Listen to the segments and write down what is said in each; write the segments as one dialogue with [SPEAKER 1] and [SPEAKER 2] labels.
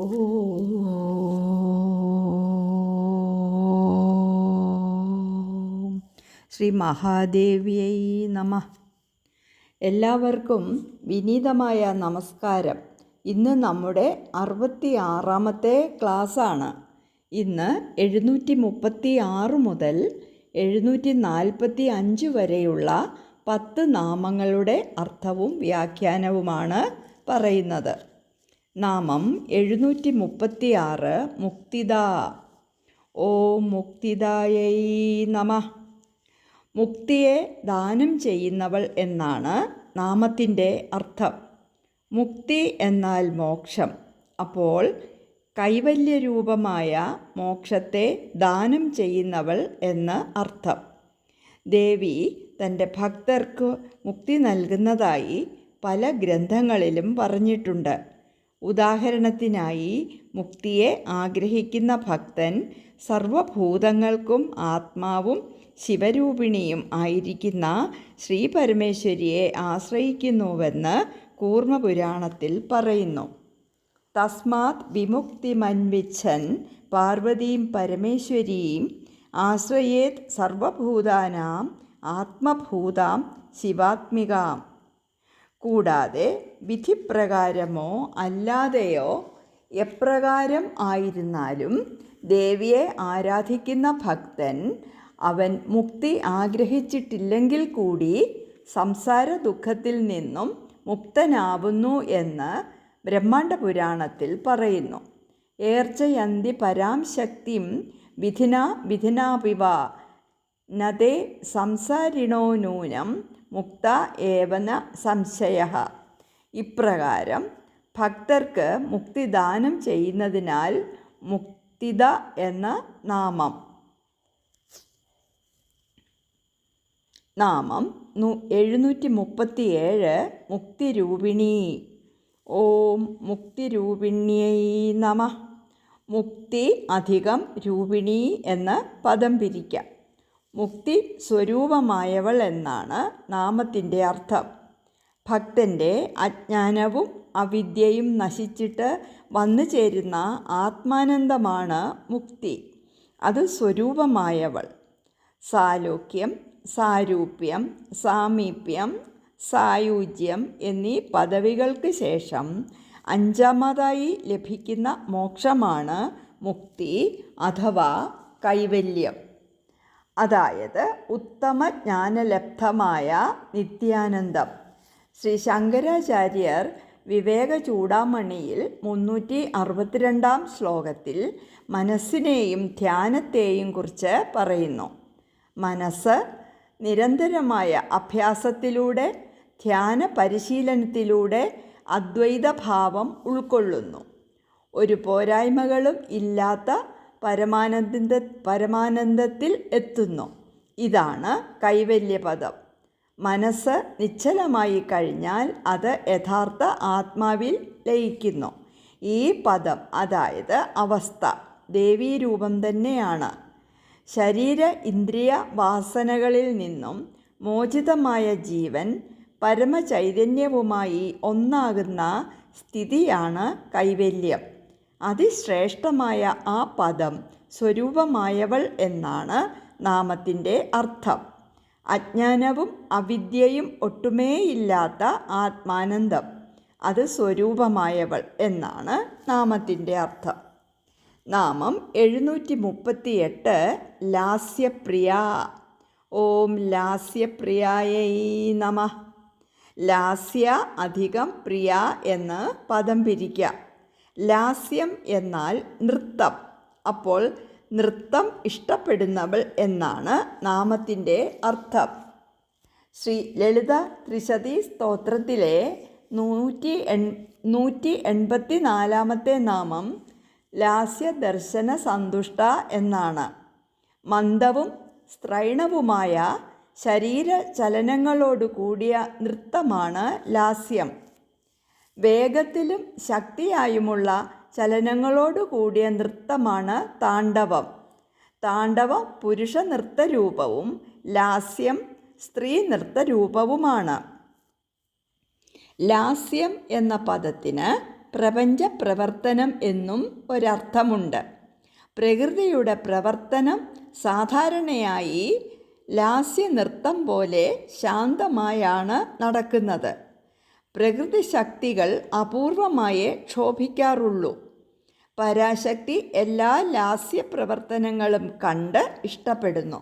[SPEAKER 1] ഓം ശ്രീ മഹാദേവിയൈ നമ. എല്ലാവർക്കും വിനീതമായ നമസ്കാരം. ഇന്ന് നമ്മുടെ അറുപത്തി ആറാമത്തെ ക്ലാസ്സാണ്. ഇന്ന് എഴുന്നൂറ്റി മുപ്പത്തി ആറ് മുതൽ എഴുന്നൂറ്റി നാൽപ്പത്തി അഞ്ച് വരെയുള്ള പത്ത് നാമങ്ങളുടെ അർത്ഥവും വ്യാഖ്യാനവുമാണ് പറയുന്നത്. നാമം എഴുന്നൂറ്റി മുപ്പത്തി ആറ് മുക്തിദ. ഓ മുക്തിദായൈ നമ. മുക്തിയെ ദാനം ചെയ്യുന്നവൾ എന്നാണ് നാമത്തിന്റെ അർത്ഥം. മുക്തി എന്നാൽ മോക്ഷം. അപ്പോൾ കൈവല്യരൂപമായ മോക്ഷത്തെ ദാനം ചെയ്യുന്നവൾ എന്ന് അർത്ഥം. ദേവി തന്റെ ഭക്തർക്ക് മുക്തി നൽകുന്നതായി പല ഗ്രന്ഥങ്ങളിലും പറഞ്ഞിട്ടുണ്ട്. ഉദാഹരണത്തിനായി മുക്തിയെ ആഗ്രഹിക്കുന്ന ഭക്തൻ സർവഭൂതങ്ങൾക്കും ആത്മാവും ശിവരൂപിണിയും ആയിരിക്കുന്ന ശ്രീ പരമേശ്വരിയെ ആശ്രയിക്കുന്നുവെന്ന് കൂർമ്മപുരാണത്തിൽ പറയുന്നു. തസ്മാത് വിമുക്തിമന്വിച്ഛൻ പാർവതീം പരമേശ്വരീം ആശ്രയേത് സർവഭൂതാനാം ആത്മഭൂതാം ശിവാത്മികാം. കൂടാതെ വിധിപ്രകാരമോ അല്ലാതെയോ എപ്രകാരം ആയിരുന്നാലും ദേവിയെ ആരാധിക്കുന്ന ഭക്തൻ അവൻ മുക്തി ആഗ്രഹിച്ചിട്ടില്ലെങ്കിൽ കൂടി സംസാര ദുഃഖത്തിൽ നിന്നും മുക്തനാവുന്നു എന്ന് ബ്രഹ്മാണ്ഡ പുരാണത്തിൽ പറയുന്നു. ഏർച്ചയന്തി പരാം ശക്തിം വിധിന വിധിനാപിവ നദേ സംസാരിണോ നൂനം മുക്ത ഏവന സംശയ. ഇപ്രകാരം ഭക്തർക്ക് മുക്തിദാനം ചെയ്യുന്നതിനാൽ മുക്തിത എന്ന നാമം. നാമം എഴുന്നൂറ്റി മുപ്പത്തി ഏഴ് മുക്തിരൂപിണി. ഓം മുക്തിരൂപിണ്യൈ നമ. മുക്തി അധികം രൂപിണി എന്ന് പദം പിരിക്കാം. മുക്തി സ്വരൂപമായവൾ എന്നാണ് നാമത്തിന്റെ അർത്ഥം. ഭക്തന്റെ അജ്ഞാനവും അവിദ്യയും നശിച്ചിട്ട് വന്നു ചേരുന്ന ആത്മാനന്ദമാണ് മുക്തി. അത് സ്വരൂപമായവൾ. സാലോക്യം സാരൂപ്യം സാമീപ്യം സായുജ്യം എന്നീ പദവികൾക്ക് ശേഷം അഞ്ചാമതായി ലഭിക്കുന്ന മോക്ഷമാണ് മുക്തി അഥവാ കൈവല്യം. അതായത് ഉത്തമ ജ്ഞാനലബ്ധമായ നിത്യാനന്ദം. ശ്രീ ശങ്കരാചാര്യർ വിവേക ചൂടാമണിയിൽ മുന്നൂറ്റി അറുപത്തിരണ്ടാം ശ്ലോകത്തിൽ മനസ്സിനെയും ധ്യാനത്തെയും കുറിച്ച് പറയുന്നു. മനസ്സ് നിരന്തരമായ അഭ്യാസത്തിലൂടെ ധ്യാന പരിശീലനത്തിലൂടെ അദ്വൈതഭാവം ഉൾക്കൊള്ളുന്നു. ഒരു പോരായ്മകളും ഇല്ലാത്ത പരമാനന്ദ പരമാനന്ദത്തിൽ എത്തുന്നു. ഇതാണ് കൈവല്യപദം. മനസ്സ് നിശ്ചലമായി കഴിഞ്ഞാൽ അത് യഥാർത്ഥ ആത്മാവിൽ ലയിക്കുന്നു. ഈ പദം അതായത് അവസ്ഥ ദേവീരൂപം തന്നെയാണ്. ശരീര ഇന്ദ്രിയ വാസനകളിൽ നിന്നും മോചിതമായ ജീവൻ പരമചൈതന്യവുമായി ഒന്നാകുന്ന സ്ഥിതിയാണ് കൈവല്യം. അതിശ്രേഷ്ഠമായ ആ പദം സ്വരൂപമായവൾ എന്നാണ് നാമത്തിന്റെ അർത്ഥം. അജ്ഞാനവും അവിദ്യയും ഒട്ടുമേയില്ലാത്ത ആത്മാനന്ദം. അത് സ്വരൂപമായവൾ എന്നാണ് നാമത്തിന്റെ അർത്ഥം. നാമം എഴുന്നൂറ്റി മുപ്പത്തി എട്ട് ലാസ്യപ്രിയ. ഓം ലാസ്യപ്രിയായൈ നമ. ലാസ്യ അധികം പ്രിയ എന്ന് പദം പിരിക്കാം. ലാസ്യം എന്നാൽ നൃത്തം. അപ്പോൾ നൃത്തം ഇഷ്ടപ്പെടുന്നവൾ എന്നാണ് നാമത്തിന്റെ അർത്ഥം. ശ്രീ ലളിത ത്രിശതി സ്തോത്രത്തിലെ നൂറ്റി എൺ നൂറ്റി എൺപത്തി നാലാമത്തെ നാമം ലാസ്യദർശന സന്തുഷ്ട എന്നാണ്. മന്ദവും സ്ത്രൈണവുമായ ശരീര ചലനങ്ങളോട് കൂടിയ നൃത്തമാണ് ലാസ്യം. വേഗത്തിലും ശക്തിയായുമുള്ള ചലനങ്ങളോടു കൂടിയ നൃത്തമാണ് താണ്ഡവം. താണ്ഡവം പുരുഷ നൃത്തരൂപവും ലാസ്യം സ്ത്രീ നൃത്തരൂപവുമാണ്. ലാസ്യം എന്ന പദത്തിന് പ്രപഞ്ച പ്രവർത്തനം എന്നും ഒരർത്ഥമുണ്ട്. പ്രകൃതിയുടെ പ്രവർത്തനം സാധാരണയായി ലാസ്യ നൃത്തം പോലെ ശാന്തമായാണ് നടക്കുന്നത്. പ്രകൃതി ശക്തികൾ അപൂർവമായേ ക്ഷോഭിക്കാറുള്ളൂ. പരാശക്തി എല്ലാ ലാസ്യ പ്രവർത്തനങ്ങളും കണ്ട് ഇഷ്ടപ്പെടുന്നു.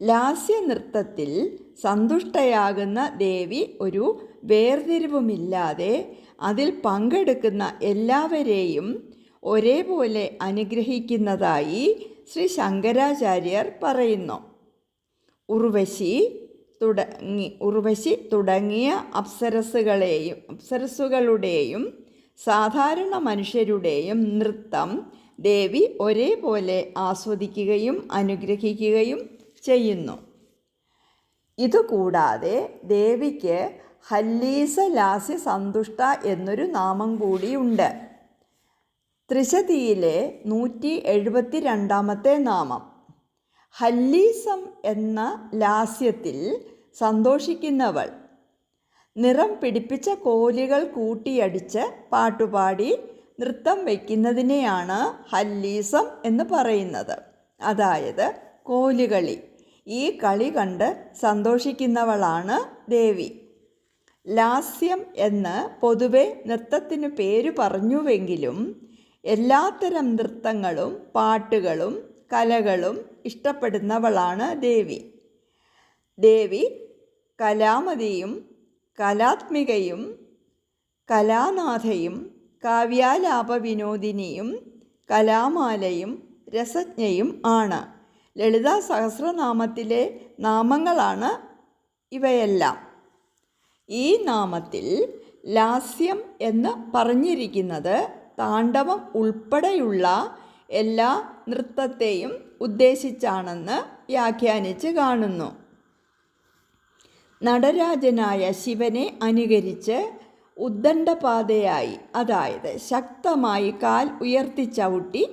[SPEAKER 1] ലാസ്യ നൃത്തത്തിൽ സന്തുഷ്ടയാകുന്ന ദേവി ഒരു വേർതിരിവുമില്ലാതെ അതിൽ പങ്കെടുക്കുന്ന എല്ലാവരെയും ഒരേപോലെ അനുഗ്രഹിക്കുന്നതായി ശ്രീ ശങ്കരാചാര്യർ പറയുന്നു. ഉർവശി തുടങ്ങി ഉർവശി തുടങ്ങിയ അപ്സരസുകളെയും അപ്സരസുകളുടെയും സാധാരണ മനുഷ്യരുടെയും നൃത്തം ദേവി ഒരേപോലെ ആസ്വദിക്കുകയും അനുഗ്രഹിക്കുകയും ചെയ്യുന്നു. ഇതുകൂടാതെ ദേവിക്ക് ഹല്ലീസ ലാസ്യ സന്തുഷ്ട എന്നൊരു നാമം കൂടിയുണ്ട്. ത്രിശതിയിലെ നൂറ്റി എഴുപത്തി രണ്ടാമത്തെ നാമം. ഹല്ലീസം എന്ന ലാസ്യത്തിൽ സന്തോഷിക്കുന്നവൾ. നിറം പിടിപ്പിച്ച കോലികൾ കൂട്ടിയടിച്ച് പാട്ടുപാടി നൃത്തം വയ്ക്കുന്നതിനെയാണ് ഹല്ലീസം എന്ന് പറയുന്നത്. അതായത് കോലുകളി. ഈ കളി കണ്ട് സന്തോഷിക്കുന്നവളാണ് ദേവി. ലാസ്യം എന്ന് പൊതുവെ നൃത്തത്തിന് പേര് പറഞ്ഞുവെങ്കിലും എല്ലാത്തരം നൃത്തങ്ങളും പാട്ടുകളും കലകളും ഇഷ്ടപ്പെടുന്നവളാണ് ദേവി. ദേവി കലാമതിയും കലാത്മികയും കലാനാഥയും കാവ്യാലാപ വിനോദിനിയും കലാമാലയും രസജ്ഞയും ആണ്. ലളിതാ സഹസ്രനാമത്തിലെ നാമങ്ങളാണ് ഇവയെല്ലാം. ഈ നാമത്തിൽ ലാസ്യം എന്ന് പറഞ്ഞിരിക്കുന്നത് താണ്ഡവം ഉൾപ്പെടെയുള്ള എല്ലാ നൃത്തത്തെയും ഉദ്ദേശിച്ചാണെന്ന് വ്യാഖ്യാനിച്ച് കാണുന്നു. നടരാജനായ ശിവനെ അനുകരിച്ച് ഉദ്ദണ്ഡപാതയായി അതായത് ശക്തമായി കാൽ ഉയർത്തി ഉയർത്തിച്ചവിട്ടി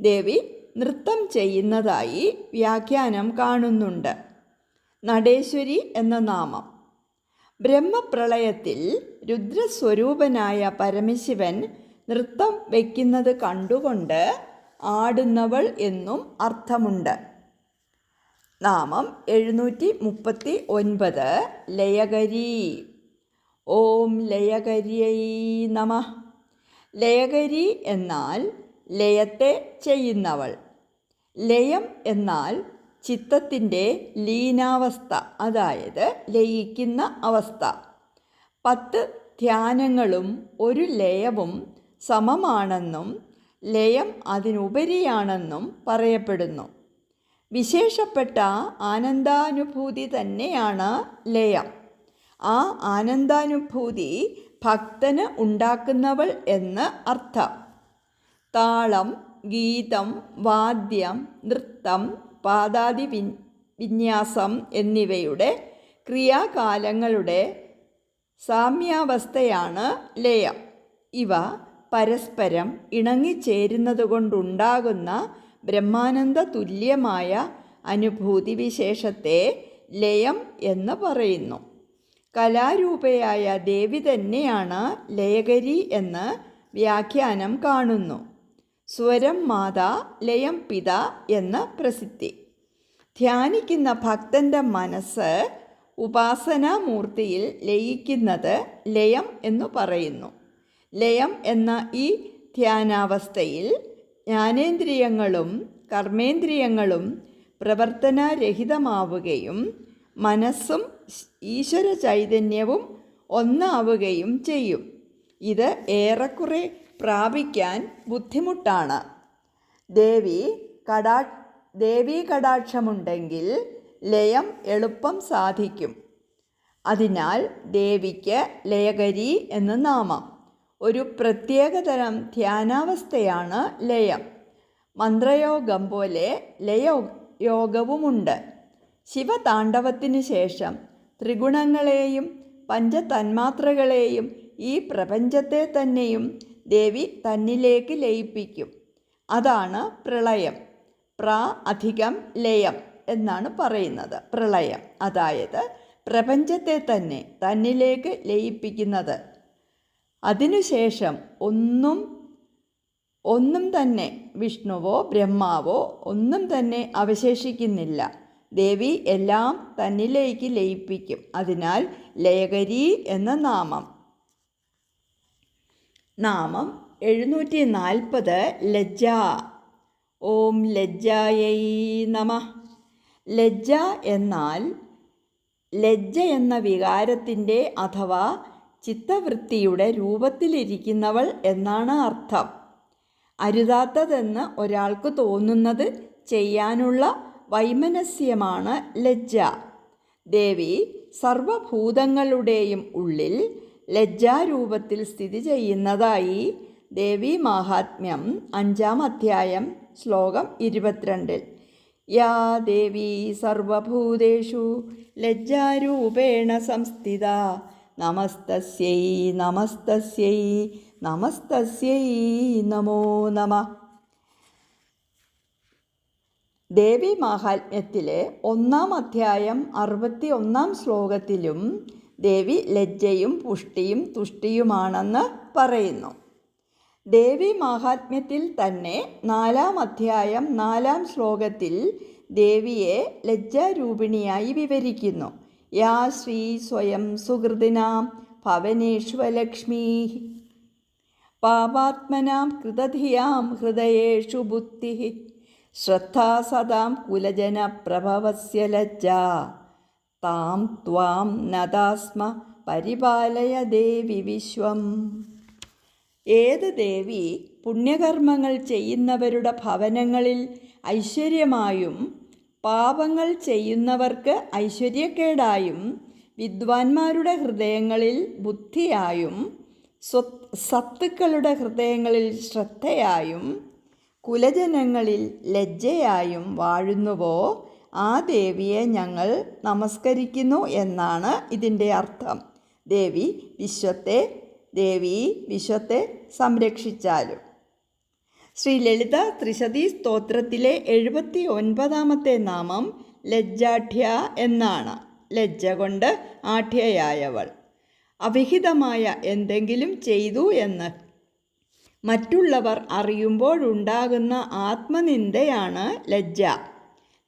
[SPEAKER 1] ദേവി നൃത്തം ചെയ്യുന്നതായി വ്യാഖ്യാനം കാണുന്നുണ്ട്. നടേശ്വരി എന്ന നാമം. ബ്രഹ്മപ്രളയത്തിൽ രുദ്രസ്വരൂപനായ പരമശിവൻ നൃത്തം വയ്ക്കുന്നത് കണ്ടുകൊണ്ട് ആടുന്നവൾ എന്നും അർത്ഥമുണ്ട്. നാമം എഴുന്നൂറ്റി മുപ്പത്തി ഒൻപത് ലയകരി ഓം ലയകരിയൈ നമ. ലയകരി എന്നാൽ ലയത്തെ ചെയ്യുന്നവൾ. ലയം എന്നാൽ ചിത്തത്തിന്റെ ലീനാവസ്ഥ അതായത് ലയിക്കുന്ന അവസ്ഥ. പത്ത് ധ്യാനങ്ങളും ഒരു ലയവും സമമാണെന്നും ലയം അതിനുപരിയാണെന്നും പറയപ്പെടുന്നു. വിശേഷപ്പെട്ട ആനന്ദാനുഭൂതി തന്നെയാണ് ലയം. ആ ആനന്ദാനുഭൂതി ഭക്തന് ഉണ്ടാക്കുന്നവൾ എന്ന് അർത്ഥം. താളം ഗീതം വാദ്യം നൃത്തം പാദാതി വി വിന്യാസം എന്നിവയുടെ ക്രിയാകാലങ്ങളുടെ സാമ്യാവസ്ഥയാണ് ലയം. ഇവ പരസ്പരം ഇണങ്ങിച്ചേരുന്നതുകൊണ്ടുണ്ടാകുന്ന ബ്രഹ്മാനന്ദ തുല്യമായ അനുഭൂതി വിശേഷത്തെ ലയം എന്ന് പറയുന്നു. കലാരൂപയായ ദേവി തന്നെയാണ് ലയകരി എന്ന് വ്യാഖ്യാനം കാണുന്നു. സ്വരം മാതാ ലയം പിത എന്ന പ്രസിദ്ധി. ധ്യാനിക്കുന്ന ഭക്തന്റെ മനസ്സ് ഉപാസനാമൂർത്തിയിൽ ലയിക്കുന്നത് ലയം എന്നു പറയുന്നു. ലയം എന്ന ഈ ധ്യാനാവസ്ഥയിൽ ജ്ഞാനേന്ദ്രിയങ്ങളും കർമ്മേന്ദ്രിയങ്ങളും പ്രവർത്തനരഹിതമാവുകയും മനസ്സും ഈശ്വര ചൈതന്യവും ഒന്നാവുകയും ചെയ്യും. ഇത് ഏറെക്കുറെ പ്രാപിക്കാൻ ബുദ്ധിമുട്ടാണ്. ദേവി കടാ ദേവീ കടാക്ഷമുണ്ടെങ്കിൽ ലയം എളുപ്പം സാധിക്കും. അതിനാൽ ദേവിക്ക് ലയകരി എന്ന് നാമം. ഒരു പ്രത്യേകതരം ധ്യാനാവസ്ഥയാണ് ലയം. മന്ത്രയോഗം പോലെ ലയോ യോഗവുമുണ്ട്. ശിവതാണ്ഡവത്തിന് ശേഷം ത്രിഗുണങ്ങളെയും പഞ്ചതന്മാത്രകളെയും ഈ പ്രപഞ്ചത്തെ തന്നെയും ദേവി തന്നിലേക്ക് ലയിപ്പിക്കും. അതാണ് പ്രളയം. പ്ര അധികം ലയം എന്നാണ് പറയുന്നത്. പ്രളയം. അതായത് പ്രപഞ്ചത്തെ തന്നെ തന്നിലേക്ക് ലയിപ്പിക്കുന്നത്. അതിനുശേഷം ഒന്നും ഒന്നും തന്നെ വിഷ്ണുവോ ബ്രഹ്മാവോ ഒന്നും തന്നെ അവശേഷിക്കുന്നില്ല. ദേവി എല്ലാം തന്നിലേക്ക് ലയിപ്പിക്കും. അതിനാൽ ലയകരി എന്ന നാമം. നാമം എഴുന്നൂറ്റി നാൽപ്പത് ലജ്ജ. ഓം ലജ്ജായൈ നമ. ലജ്ജ എന്നാൽ ലജ്ജ എന്ന വികാരത്തിന്റെ അഥവാ ചിത്തവൃത്തിയുടെ രൂപത്തിലിരിക്കുന്നവൾ എന്നാണ് അർത്ഥം. അരുതാത്തതെന്ന് ഒരാൾക്ക് തോന്നുന്നത് ചെയ്യാനുള്ള വൈമനസ്യമാണ് ലജ്ജ. ദേവി സർവഭൂതങ്ങളുടെയും ഉള്ളിൽ ലജ്ജാരൂപത്തിൽ സ്ഥിതി ചെയ്യുന്നതായി ദേവി മാഹാത്മ്യം അഞ്ചാം അധ്യായം ശ്ലോകം ഇരുപത്തിരണ്ടിൽ. യാ ദേവി സർവഭൂതേഷു ലജ്ജാരൂപേണ സംസ്ഥിത. നമസ്തസ്യൈ നമസ്തസ്യൈ നമസ്തസ്യൈ നമോ നമ ദേവി മാഹാത്മ്യത്തിലെ ഒന്നാം അധ്യായം അറുപത്തി ഒന്നാം ശ്ലോകത്തിലും ദേവി ലജ്ജയും പുഷ്ടിയും തുഷ്ടിയുമാണെന്ന് പറയുന്നു. ദേവി മാഹാത്മ്യത്തിൽ തന്നെ നാലാം അധ്യായം നാലാം ശ്ലോകത്തിൽ ദേവിയെ ലജ്ജാരൂപിണിയായി വിവരിക്കുന്നു. യാ ശ്രീ സ്വയം സുഹൃദിനാം ഭവനേഷ്വലക്ഷ്മീ. പാപാത്മനാം കൃതധിയാം ഹൃദയേഷു ബുദ്ധി. ശ്രദ്ധാ സദാം കുലജന പ്രഭവസ്യ ലജ്ജ. താം ത്വാം നദാസ്മ പരിപാലയ ദേവി വിശ്വം. ഏത് ദേവി പുണ്യകർമ്മങ്ങൾ ചെയ്യുന്നവരുടെ ഭവനങ്ങളിൽ ഐശ്വര്യമായും പാപങ്ങൾ ചെയ്യുന്നവർക്ക് ഐശ്വര്യക്കേടായും വിദ്വാൻമാരുടെ ഹൃദയങ്ങളിൽ ബുദ്ധിയായും സത്തുക്കളുടെ ഹൃദയങ്ങളിൽ ശ്രദ്ധയായും കുലജനങ്ങളിൽ ലജ്ജയായും വാഴുന്നുവോ? ആ ദേവിയെ ഞങ്ങൾ നമസ്കരിക്കുന്നു എന്നാണ് ഇതിന്റെ അർത്ഥം. ദേവി വിശ്വത്തെ ദേവി വിശ്വത്തെ സംരക്ഷിച്ചാലും. ശ്രീ ലളിത ത്രിശതി സ്തോത്രത്തിലെ എഴുപത്തി ഒൻപതാമത്തെ നാമം ലജ്ജാഠ്യ എന്നാണ്. ലജ്ജ കൊണ്ട് ആഠ്യയായവൾ. അവിഹിതമായ എന്തെങ്കിലും ചെയ്തു എന്ന്. മറ്റുള്ളവർ അറിയുമ്പോഴുണ്ടാകുന്ന ആത്മനിന്ദയാണ് ലജ്ജ.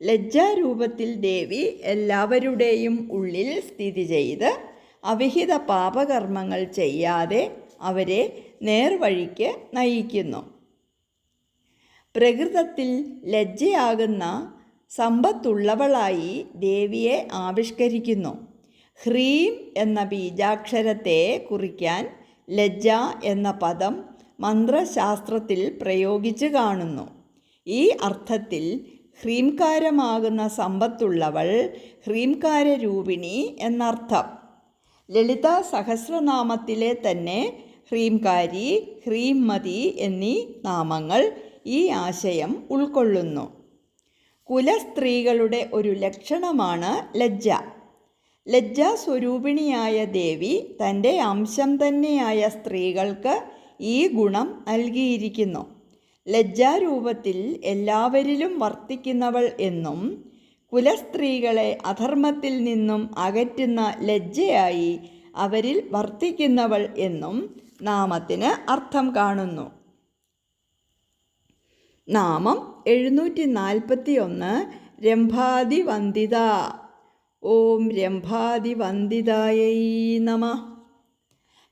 [SPEAKER 1] ലജ്ജാരൂപത്തിൽ ദേവി എല്ലാവരുടെയും ഉള്ളിൽ സ്ഥിതി ചെയ്ത് അവിഹിത പാപകർമ്മങ്ങൾ ചെയ്യാതെ അവരെ നേർവഴിക്ക് നയിക്കുന്നു. പ്രകൃതത്തിൽ ലജ്ജയാകുന്ന സമ്പത്തുള്ളവളായി ദേവിയെ ആവിഷ്കരിക്കുന്നു. ഹ്രീം എന്ന ബീജാക്ഷരത്തെ കുറിക്കാൻ ലജ്ജ എന്ന പദം മന്ത്രശാസ്ത്രത്തിൽ പ്രയോഗിച്ച് കാണുന്നു. ഈ അർത്ഥത്തിൽ ഹ്രീംകാരമാകുന്ന സമ്പത്തുള്ളവൾ ഹ്രീംകാര രൂപിണി എന്നർത്ഥം. ലളിത സഹസ്രനാമത്തിലെ തന്നെ ഹ്രീംകാരി ഹ്രീംമതി എന്നീ നാമങ്ങൾ ഈ ആശയം ഉൾക്കൊള്ളുന്നു. കുലസ്ത്രീകളുടെ ഒരു ലക്ഷണമാണ് ലജ്ജ. ലജ്ജാസ്വരൂപിണിയായ ദേവി തന്റെ അംശം തന്നെയായ സ്ത്രീകൾക്ക് ഈ ഗുണം നൽകിയിരിക്കുന്നു. ലജ്ജാരൂപത്തിൽ എല്ലാവരിലും വർത്തിക്കുന്നവൾ എന്നും കുലസ്ത്രീകളെ അധർമ്മത്തിൽ നിന്നും അകറ്റുന്ന ലജ്ജയായി അവരിൽ വർത്തിക്കുന്നവൾ എന്നും നാമത്തിന് അർത്ഥം കാണുന്നു. നാമം എഴുന്നൂറ്റി നാൽപ്പത്തി ഒന്ന് രംഭാതിവന്ദിത ഓം രംഭാതിവന്ദിതായൈ നമ.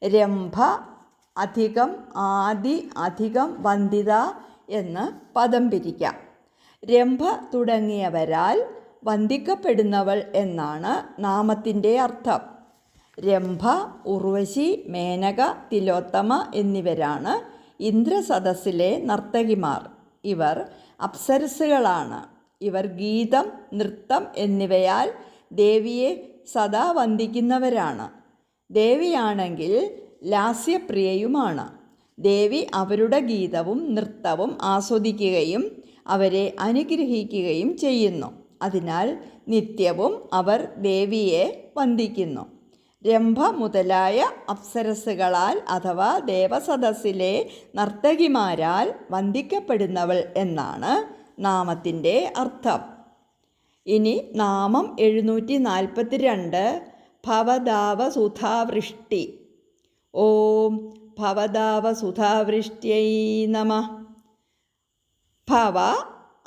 [SPEAKER 1] രംഭ അധികം ആദി അധികം വന്ദിത എന്ന് പദം പിരിക്കാം. രംഭ തുടങ്ങിയവരാൽ വന്ദിക്കപ്പെടുന്നവൾ എന്നാണ് നാമത്തിന്റെ അർത്ഥം. രംഭ ഉർവശി മേനക തിലോത്തമ എന്നിവരാണ് ഇന്ദ്രസദസ്സിലെ നർത്തകിമാർ. ഇവർ അപ്സരസുകളാണ് ഇവർ ഗീതം നൃത്തം എന്നിവയാൽ ദേവിയെ സദാ വന്ദിക്കുന്നവരാണ്. ദേവിയാണെങ്കിൽ ലാസ്യപ്രിയയുമാണ്. ദേവി അവരുടെ ഗീതവും നൃത്തവും ആസ്വദിക്കുകയും അവരെ അനുഗ്രഹിക്കുകയും ചെയ്യുന്നു. അതിനാൽ നിത്യവും അവർ ദേവിയെ വന്ദിക്കുന്നു. രംഭ മുതലായ അപ്സരസുകളാൽ അഥവാ ദേവസദസ്സിലെ നർത്തകിമാരാൽ വന്ദിക്കപ്പെടുന്നവൾ എന്നാണ് നാമത്തിന്റെ അർത്ഥം. ഇനി നാമം എഴുന്നൂറ്റി നാൽപ്പത്തി രണ്ട് ഭവതാവസുധാവൃഷ്ടി. ഓം ഭവതാവസുധാവൃഷ്ട്യൈ നമ. ഭവ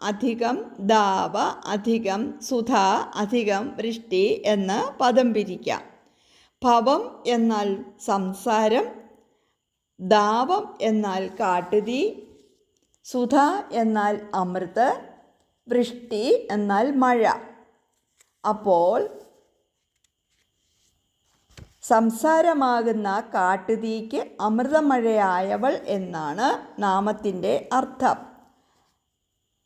[SPEAKER 1] അധികം ദാവ അധികം സുധ അധികം വൃഷ്ടി എന്ന് പദം പിരിക്കാം. ഭവം എന്നാൽ സംസാരം ദാവം എന്നാൽ കാട്ടുതീ സുധ എന്നാൽ അമൃത് വൃഷ്ടി എന്നാൽ മഴ. അപ്പോൾ സംസാരമാകുന്ന കാട്ടുതീക്ക് അമൃതമഴയായവൾ എന്നാണ് നാമത്തിന്റെ അർത്ഥം.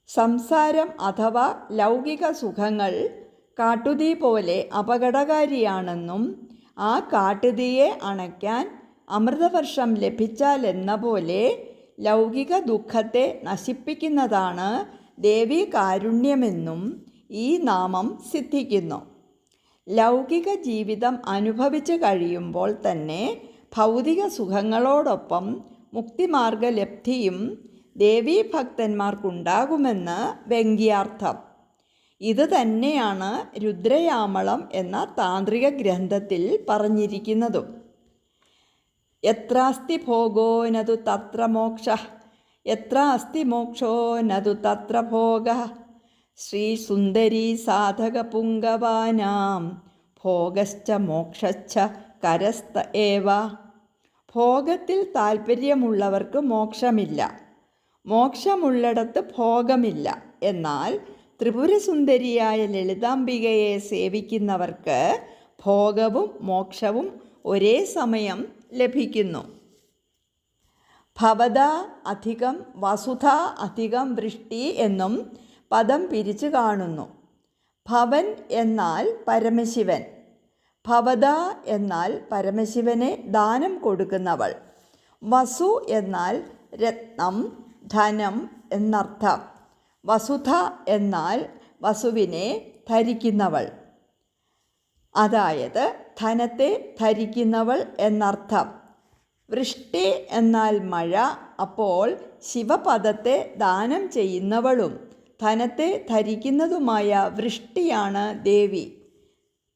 [SPEAKER 1] സംസാരം അഥവാ ലൗകിക സുഖങ്ങൾ കാട്ടുതീ പോലെ അപകടകാരിയാണെന്നും ആ കാട്ടുതീയെ അണയ്ക്കാൻ അമൃതവർഷം ലഭിച്ചാലെന്ന പോലെ ലൗകിക ദുഃഖത്തെ നശിപ്പിക്കുന്നതാണ് ദേവി കാരുണ്യമെന്നും ഈ നാമം സിദ്ധിക്കുന്നു. ലൗകിക ജീവിതം അനുഭവിച്ച് കഴിയുമ്പോൾ തന്നെ ഭൗതിക സുഖങ്ങളോടൊപ്പം മുക്തിമാർഗലബ്ധിയും ദേവീഭക്തന്മാർക്കുണ്ടാകുമെന്ന് വ്യംഗ്യാർത്ഥം. ഇത് തന്നെയാണ് രുദ്രയാമളം എന്ന താന്ത്രിക ഗ്രന്ഥത്തിൽ പറഞ്ഞിരിക്കുന്നതും. എത്രാസ്തി ഭോഗോ നതു തത്ര മോക്ഷ എത്ര അസ്തി മോക്ഷോ നതു തത്ര ഭോഗ ശ്രീസുന്ദരീ സാധകപുങ്കവാനാം ഭോഗശ്ച മോക്ഷശ്ച കരസ്ഥ ഏവ. ഭോഗത്തിൽ താൽപ്പര്യമുള്ളവർക്ക് മോക്ഷമില്ല. മോക്ഷമുള്ളിടത്ത് ഭോഗമില്ല. എന്നാൽ ത്രിപുരസുന്ദരിയായ ലളിതാംബികയെ സേവിക്കുന്നവർക്ക് ഭോഗവും മോക്ഷവും ഒരേ സമയം ലഭിക്കുന്നു. ഭവത അധികം വസുധ അധികം വൃഷ്ടി എന്നും പദം പിരിച്ചു കാണുന്നു. ഭവൻ എന്നാൽ പരമശിവൻ. ഭവത എന്നാൽ പരമശിവനെ ദാനം കൊടുക്കുന്നവൾ. വസു എന്നാൽ രത്നം ധനം എന്നർത്ഥം. വസുധ എന്നാൽ വസുവിനെ ധരിക്കുന്നവൾ. അതായത് ധനത്തെ ധരിക്കുന്നവൾ എന്നർത്ഥം. വൃഷ്ടി എന്നാൽ മഴ അപ്പോൾ ശിവപദത്തെ ദാനം ചെയ്യുന്നവളും ധനത്തെ ധരിക്കുന്നതുമായ വൃഷ്ടിയാണ് ദേവി.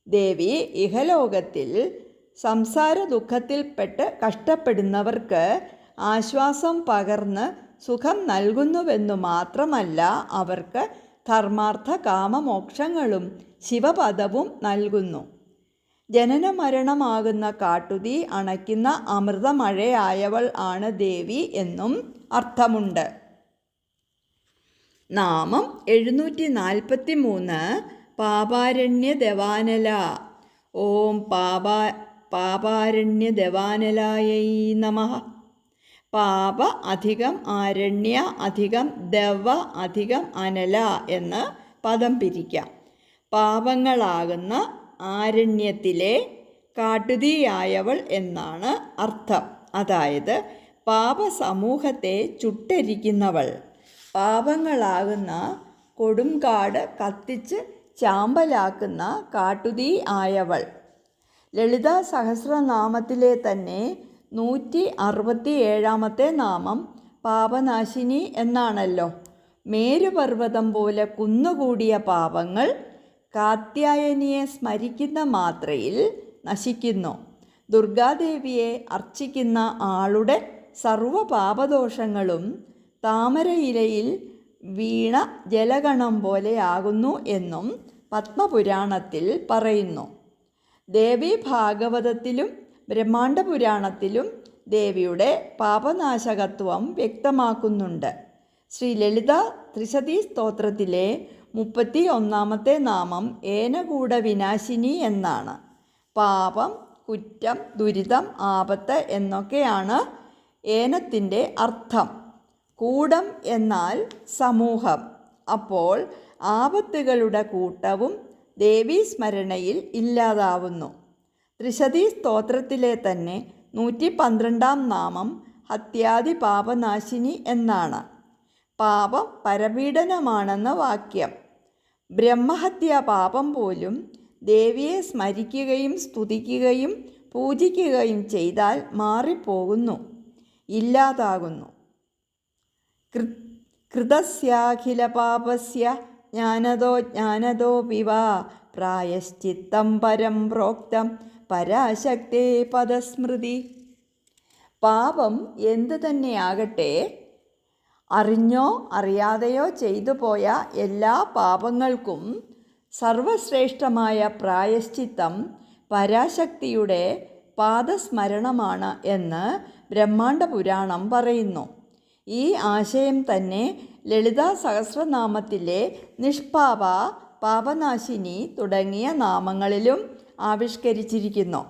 [SPEAKER 1] ദേവി ഇഹലോകത്തിൽ സംസാര ദുഃഖത്തിൽപ്പെട്ട് കഷ്ടപ്പെടുന്നവർക്ക് ആശ്വാസം പകർന്ന് സുഖം നൽകുന്നുവെന്നു മാത്രമല്ല അവർക്ക് ധർമാർത്ഥ കാമമോക്ഷങ്ങളും ശിവപദവും നൽകുന്നു. ജനന മരണമാകുന്ന കാട്ടുതീ അണയ്ക്കുന്ന അമൃതമഴയായവൾ ആണ് ദേവി എന്നും അർത്ഥമുണ്ട്. നാമം എഴുന്നൂറ്റി നാൽപ്പത്തി മൂന്ന് പാപാരണ്യ ദേവാനല ഓം പാപാ പാപാരണ്യ ദേവാനലായൈ നമ. പാപ അധികം ആരണ്യ അധികം ദവ അധികം അനല എന്ന് പദം പിരിക്കാം. പാപങ്ങളാകുന്ന ആരണ്യത്തിലെ കാട്ടുതീയായവൾ എന്നാണ് അർത്ഥം. അതായത് പാപസമൂഹത്തെ ചുട്ടരിക്കുന്നവൾ. പാപങ്ങളാകുന്ന കൊടുംകാട് കത്തിച്ച് ചാമ്പലാക്കുന്ന കാട്ടുതീ ആയവൾ. ലളിതാ സഹസ്രനാമത്തിലെ തന്നെ നൂറ്റി അറുപത്തി ഏഴാമത്തെ നാമം പാപനാശിനി എന്നാണല്ലോ. മേരുപർവതം പോലെ കുന്നുകൂടിയ പാപങ്ങൾ കാത്യായനിയെ സ്മരിക്കുന്ന മാത്രയിൽ നശിക്കുന്നു. ദുർഗാദേവിയെ അർച്ചിക്കുന്ന ആളുടെ സർവപാപദോഷങ്ങളും താമരയിലയിൽ വീണ ജലഗണം പോലെയാകുന്നു എന്നും പത്മപുരാണത്തിൽ പറയുന്നു. ദേവി ഭാഗവതത്തിലും ബ്രഹ്മാണ്ഡ പുരാണത്തിലും ദേവിയുടെ പാപനാശകത്വം വ്യക്തമാക്കുന്നുണ്ട്. ശ്രീ ലളിത ത്രിശതി സ്തോത്രത്തിലെ മുപ്പത്തി ഒന്നാമത്തെ നാമം ഏനകൂട വിനാശിനി എന്നാണ്. പാപം കുറ്റം ദുരിതം ആപത്ത് എന്നൊക്കെയാണ് ഏനത്തിന്റെ അർത്ഥം. കൂടം എന്നാൽ സമൂഹം. അപ്പോൾ ആപത്തുകളുടെ കൂട്ടവും ദേവീസ്മരണയിൽ ഇല്ലാതാവുന്നു. ത്രിശതി സ്തോത്രത്തിലെ തന്നെ നൂറ്റി പന്ത്രണ്ടാം നാമം ഹത്യാദി പാപനാശിനി എന്നാണ്. പാപം പരപീഡനമാണെന്ന വാക്യം. ബ്രഹ്മഹത്യ പാപം പോലും ദേവിയെ സ്മരിക്കുകയും സ്തുതിക്കുകയും പൂജിക്കുകയും ചെയ്താൽ മാറിപ്പോകുന്നു ഇല്ലാതാകുന്നു. കൃ കൃതസ്യാഖില പാപസ്യ ജ്ഞാനതോ ജ്ഞാനതോ വിവാ പ്രായശ്ചിത്തം പരം പ്രോക്തം പരാശക്തേ പദസ്മൃതി. പാപം എന്തു തന്നെയാകട്ടെ അറിഞ്ഞോ അറിയാതെയോ ചെയ്തു പോയ എല്ലാ പാപങ്ങൾക്കും സർവശ്രേഷ്ഠമായ പ്രായശ്ചിത്തം പരാശക്തിയുടെ പാദസ്മരണമാണ് എന്ന് ബ്രഹ്മാണ്ഡ പുരാണം പറയുന്നു. ഈ ആശയം തന്നെ ലളിതാ സഹസ്രനാമത്തിലെ നിഷ്പാപ പാപനാശിനി തുടങ്ങിയ നാമങ്ങളിലും ആവിഷ്കരിച്ചിരിക്കുന്നു.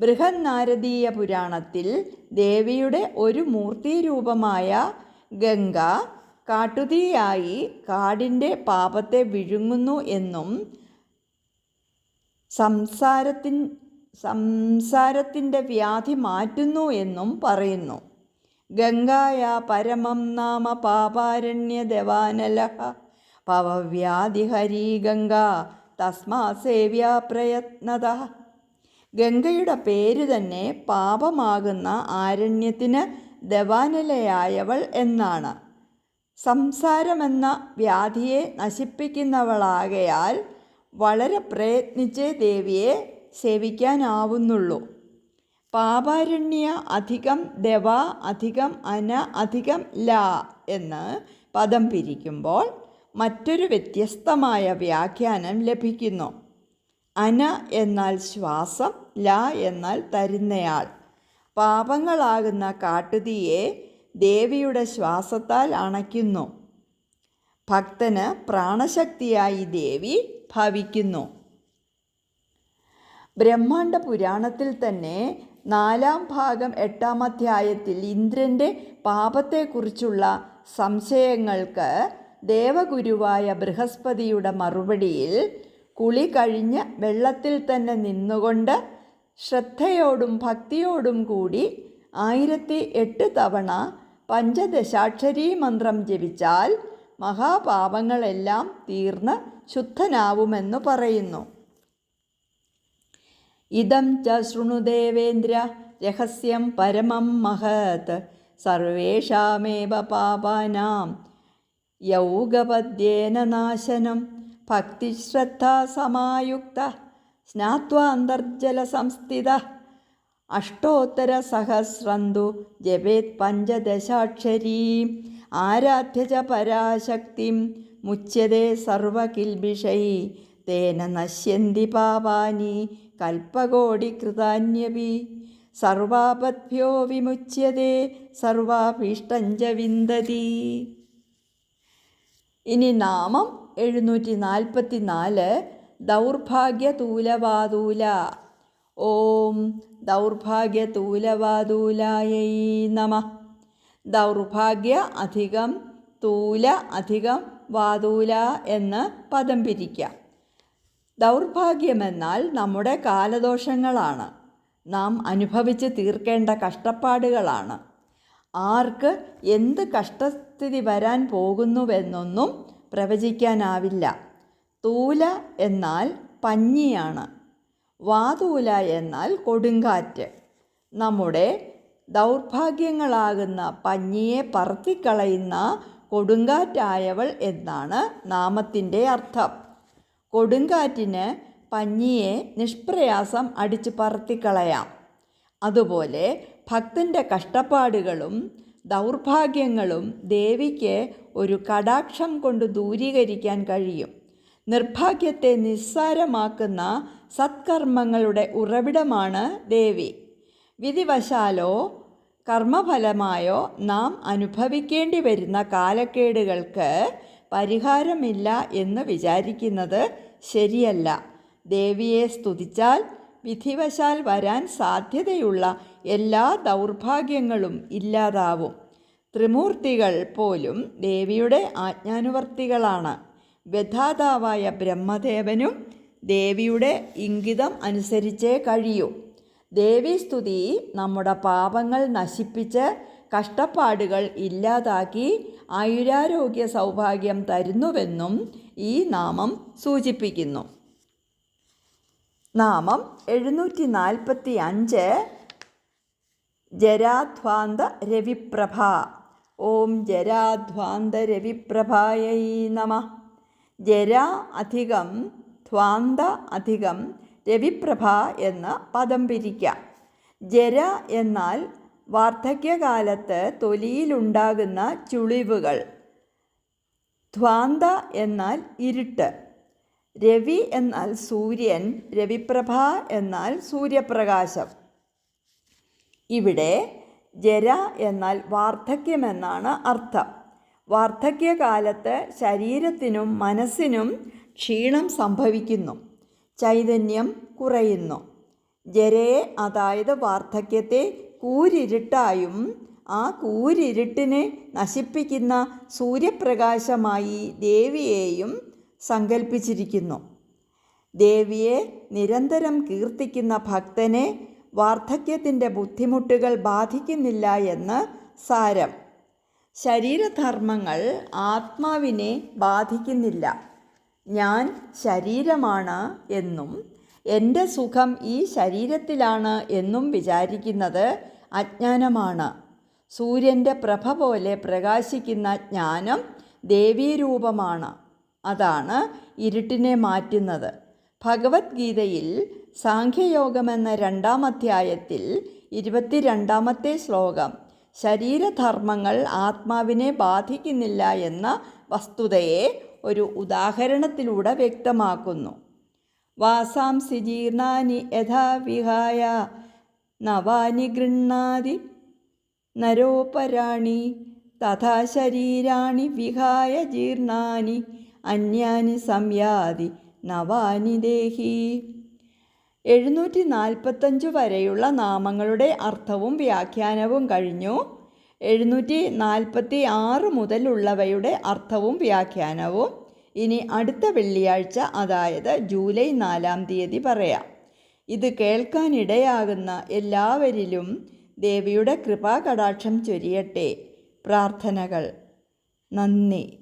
[SPEAKER 1] ബൃഹന്നാരദീയ പുരാണത്തിൽ ദേവിയുടെ ഒരു മൂർത്തി രൂപമായ ഗംഗ കാട്ടുതീയായി കാടിന്റെ പാപത്തെ വിഴുങ്ങുന്നു എന്നും സംസാരത്തിൻ സംസാരത്തിന്റെ വ്യാധി മാറ്റുന്നു എന്നും പറയുന്നു. ഗംഗായ പരമം നാമ പാപാരണ്യ ദേവാനലഹ പവവ്യാധിഹരി ഗംഗ. തസ്മാ സേവ്യാ പ്രയത്നത. ഗംഗയുടെ പേര് തന്നെ പാപമാകുന്ന ആരണ്യത്തിന് ദവാനിലയായവൾ എന്നാണ്. സംസാരമെന്ന വ്യാധിയെ നശിപ്പിക്കുന്നവളാകയാൽ വളരെ പ്രയത്നിച്ച് ദേവിയെ സേവിക്കാനാവുന്നുള്ളൂ. പാപാരണ്യ അധികം ദവ അധികം അന അധികം ല എന്ന് പദം പിരിക്കുമ്പോൾ മറ്റൊരു വ്യത്യസ്തമായ വ്യാഖ്യാനം ലഭിക്കുന്നു. അന എന്നാൽ ശ്വാസം ല എന്നാൽ തരുന്നയാൾ പാപങ്ങളാകുന്ന കാട്ടുതീയെ ദേവിയുടെ ശ്വാസത്താൽ അണയ്ക്കുന്നു. ഭക്തന് പ്രാണശക്തിയായി ദേവി ഭവിക്കുന്നു. ബ്രഹ്മാണ്ഡ പുരാണത്തിൽ തന്നെ നാലാം ഭാഗം എട്ടാം അധ്യായത്തിൽ ഇന്ദ്രന്റെ പാപത്തെക്കുറിച്ചുള്ള സംശയങ്ങൾക്ക് ദേവഗുരുവായ ബൃഹസ്പതിയുടെ മറുപടിയിൽ കുളി കഴിഞ്ഞ് വെള്ളത്തിൽ തന്നെ നിന്നുകൊണ്ട് ശ്രദ്ധയോടും ഭക്തിയോടും കൂടി ആയിരത്തി എട്ട് തവണ പഞ്ചദശാക്ഷരീ മന്ത്രം ജപിച്ചാൽ മഹാപാപങ്ങളെല്ലാം തീർന്ന് ശുദ്ധനാവുമെന്നു പറയുന്നു. ഇതം ച ശൃണുദേവേന്ദ്ര രഹസ്യം പരമം മഹത്. സർവേഷാമേവ പാപാനാം. യൗഗപദ്യേന നാശനം ഭക്തിശ്രദ്ധാസമായുക്ത സ്നാത്വാന്തർജല സംസ്ഥിത അഷ്ടോത്തരസഹസ്രന്തു ജപേത് പഞ്ചദശാക്ഷരീം ആരാധ്യ ച പരാശക്തിം മുച്യതേ സർവകിൽബിഷൈ തേന നശ്യന്തി പാപാനി കൽപ്പകോടി കൃതാന്യവി സർവാപദ്ഭ്യോ വിമുച്യതേ സർവാഭീഷ്ടഞ്ച വിന്ദതി. ഇനി നാമം എഴുന്നൂറ്റി നാൽപ്പത്തി നാല് ദൗർഭാഗ്യതൂലവാതൂല. ഓം ദൗർഭാഗ്യതൂലവാതൂലായൈ നമ. ദൗർഭാഗ്യ അധികം തൂല അധികം വാതൂല എന്ന് പദം പിരിക്കാം. ദൗർഭാഗ്യമെന്നാൽ നമ്മുടെ കാലദോഷങ്ങളാണ്. നാം അനുഭവിച്ച് തീർക്കേണ്ട കഷ്ടപ്പാടുകളാണ്. ആർക്ക് എന്ത് കഷ്ടസ്ഥിതി വരാൻ പോകുന്നുവെന്നൊന്നും പ്രവചിക്കാനാവില്ല. തൂല എന്നാൽ പഞ്ഞിയാണ്. വാതൂല എന്നാൽ കൊടുങ്കാറ്റ്. നമ്മുടെ ദൗർഭാഗ്യങ്ങളാകുന്ന പഞ്ഞിയെ പറത്തിക്കളയുന്ന കൊടുങ്കാറ്റായവൾ എന്നാണ് നാമത്തിന്റെ അർത്ഥം. കൊടുങ്കാറ്റിന് പഞ്ഞിയെ നിഷ്പ്രയാസം അടിച്ചു പറത്തിക്കളയാം. അതുപോലെ ഭക്തന്റെ കഷ്ടപ്പാടുകളും ദൗർഭാഗ്യങ്ങളും ദേവിക്ക് ഒരു കടാക്ഷം കൊണ്ട് ദൂരീകരിക്കാൻ കഴിയും. നിർഭാഗ്യത്തെ നിസ്സാരമാക്കുന്ന സത്കർമ്മങ്ങളുടെ ഉറവിടമാണ് ദേവി. വിധിവശാലോ കർമ്മഫലമായോ നാം അനുഭവിക്കേണ്ടി വരുന്ന കാലക്കേടുകൾക്ക് പരിഹാരമില്ല എന്ന് വിചാരിക്കുന്നത് ശരിയല്ല. ദേവിയെ സ്തുതിച്ചാൽ വിധിവശാൽ വരാൻ സാധ്യതയുള്ള എല്ലാ ദൗർഭാഗ്യങ്ങളും ഇല്ലാതാവും. ത്രിമൂർത്തികൾ പോലും ദേവിയുടെ ആജ്ഞാനുവർത്തികളാണ്. വ്യഥാതാവായ ബ്രഹ്മദേവനും ദേവിയുടെ ഇംഗിതം അനുസരിച്ചേ കഴിയൂ. ദേവി സ്തുതി നമ്മുടെ പാപങ്ങൾ നശിപ്പിച്ച് കഷ്ടപ്പാടുകൾ ഇല്ലാതാക്കി ആയുരാരോഗ്യ സൗഭാഗ്യം തരുന്നുവെന്നും ഈ നാമം സൂചിപ്പിക്കുന്നു. നാമം എഴുന്നൂറ്റി നാൽപ്പത്തി അഞ്ച് ജരാധ്വാന്ത രവിപ്രഭ. ഓം ജരാധ്വാന്ത രവിപ്രഭായൈ നമ. ജര അധികം ധ്വാന്ത അധികം രവിപ്രഭ എന്ന് പദം പിരിക്കാം. ജര എന്നാൽ വാർദ്ധക്യകാലത്ത് തൊലിയിലുണ്ടാകുന്ന ചുളിവുകൾ. ധ്വാന്ത എന്നാൽ ഇരുട്ട്. രവി എന്നാൽ സൂര്യൻ രവിപ്രഭ എന്നാൽ സൂര്യപ്രകാശം. ഇവിടെ ജര എന്നാൽ വാർദ്ധക്യമെന്നാണ് അർത്ഥം. വാർദ്ധക്യകാലത്ത് ശരീരത്തിനും മനസ്സിനും ക്ഷീണം സംഭവിക്കുന്നു. ചൈതന്യം കുറയുന്നു. ജരയെ അതായത് വാർദ്ധക്യത്തെ കൂരിരുട്ടായും ആ കൂരിരുട്ടിനെ നശിപ്പിക്കുന്ന സൂര്യപ്രകാശമായി ദേവിയെയും സങ്കല്പിച്ചിരിക്കുന്നു ദേവിയെ നിരന്തരം കീർത്തിക്കുന്ന ഭക്തനെ വാർദ്ധക്യത്തിന്റെ ബുദ്ധിമുട്ടുകൾ ബാധിക്കുന്നില്ല എന്ന് സാരം. ശരീരധർമ്മങ്ങൾ ആത്മാവിനെ ബാധിക്കുന്നില്ല. ഞാൻ ശരീരമാണ് എന്നും എന്റെ സുഖം ഈ ശരീരത്തിലാണ് എന്നും വിചാരിക്കുന്നത് അജ്ഞാനമാണ്. സൂര്യന്റെ പ്രഭ പോലെ പ്രകാശിക്കുന്ന ജ്ഞാനം ദേവീരൂപമാണ്. അതാണ് ഇരുട്ടിനെ മാറ്റുന്നത്. ഭഗവത്ഗീതയിൽ സാഖ്യയോഗമെന്ന രണ്ടാം അധ്യായത്തിൽ ഇരുപത്തിരണ്ടാമത്തെ ശ്ലോകം ശരീരധർമ്മങ്ങൾ ആത്മാവിനെ ബാധിക്കുന്നില്ല എന്ന വസ്തുതയെ ഒരു ഉദാഹരണത്തിലൂടെ വ്യക്തമാക്കുന്നു. വാസാംസി ജീർണാനി യഥാ വിഹായ നവാനി ഗൃണ്ണാതി നരോപരാണി തഥാ ശരീരാണി വിഹായ ജീർണാനി അന്യാനി സംയാതി നവാനി ദേഹി. എഴുന്നൂറ്റി നാൽപ്പത്തഞ്ച് വരെയുള്ള നാമങ്ങളുടെ അർത്ഥവും വ്യാഖ്യാനവും കഴിഞ്ഞു. എഴുന്നൂറ്റി നാൽപ്പത്തി ആറ് മുതലുള്ളവയുടെ അർത്ഥവും വ്യാഖ്യാനവും. ഇനി അടുത്ത വെള്ളിയാഴ്ച അതായത് ജൂലൈ നാലാം തീയതി പറയാം. ഇത് കേൾക്കാനിടയാകുന്ന എല്ലാവരിലും ദേവിയുടെ കൃപാകടാക്ഷം ചൊരിയട്ടെ. പ്രാർത്ഥനകൾ. നന്ദി.